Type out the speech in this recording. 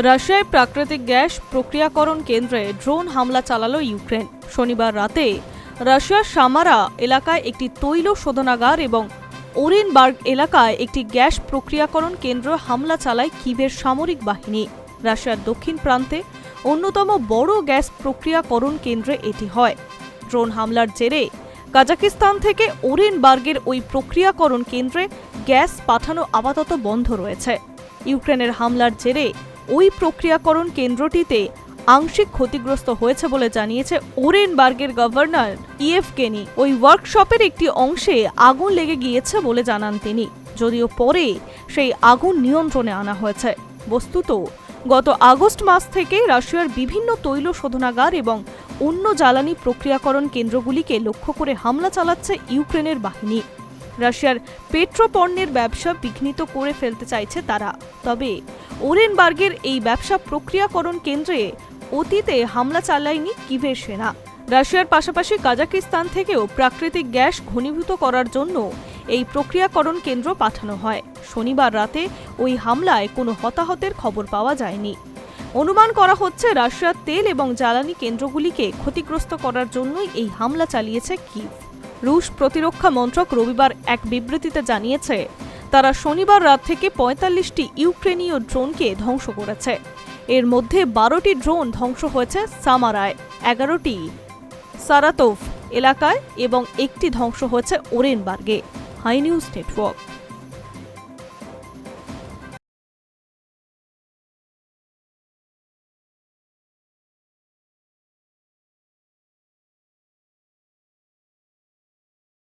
রাশিয়ায় প্রাকৃতিক গ্যাস প্রক্রিয়াকরণ কেন্দ্রে ড্রোন হামলা চালালো ইউক্রেন। শনিবার রাতে রাশিয়ার সামারা এলাকায় একটি তৈল শোধনাগার এবং ওরেনবার্গ এলাকায় একটি গ্যাস প্রক্রিয়াকরণ কেন্দ্র হামলা চালায় কিভের সামরিক বাহিনী। রাশিয়ার দক্ষিণ প্রান্তে অন্যতম বড় গ্যাস প্রক্রিয়াকরণ কেন্দ্রে এটি হয়। ড্রোন হামলার জেরে কাজাকিস্তান থেকে ওরেনবার্গের ওই প্রক্রিয়াকরণ কেন্দ্রে গ্যাস পাঠানো আপাতত বন্ধ রয়েছে। ইউক্রেনের হামলার জেরে ওই প্রক্রিয়াকরণ কেন্দ্রটিতে আংশিক ক্ষতিগ্রস্ত হয়েছে বলে জানিয়েছে ওরেনবার্গের গভর্নর ইএফ কেনি। ওই ওয়ার্কশপের একটি অংশে আগুন লেগে গিয়েছে বলে জানান তিনি। যদিও পরে সেই আগুন নিয়ন্ত্রণে আনা হয়েছে। বস্তুত, গত আগস্ট মাস থেকে রাশিয়ার বিভিন্ন তৈল শোধনাগার এবং অন্য জ্বালানি প্রক্রিয়াকরণ কেন্দ্রগুলিকে লক্ষ্য করে হামলা চালাচ্ছে ইউক্রেনের বাহিনী। রাশিয়ার পেট্রোপণ্যের ব্যবসা বিঘ্নিত করে ফেলতে চাইছে তারা। তবে ওরেনবার্গের এই ব্যবসা প্রক্রিয়াকরণ কেন্দ্রে অতীতে হামলা চালায়নি কিভের সেনা। রাশিয়ার পাশাপাশি কাজাকিস্তান থেকেও প্রাকৃতিক গ্যাস ঘনীভূত করার জন্য এই প্রক্রিয়াকরণ কেন্দ্র পাঠানো হয়। শনিবার রাতে ওই হামলায় কোনো হতাহতের খবর পাওয়া যায়নি। অনুমান করা হচ্ছে রাশিয়ার তেল এবং জ্বালানি কেন্দ্রগুলিকে ক্ষতিগ্রস্ত করার জন্যই এই হামলা চালিয়েছে কিভ। রুশ প্রতিরক্ষা মন্ত্রক রবিবার এক বিবৃতিতে জানিয়েছে, তারা শনিবার রাত থেকে পঁয়তাল্লিশটি ইউক্রেনীয় ড্রোনকে ধ্বংস করেছে। এর মধ্যে বারোটি ড্রোন ধ্বংস হয়েছে সামারায়, এগারোটি সারাতোভ এলাকায় এবং একটি ধ্বংস হয়েছে ওরেনবার্গে। High news network.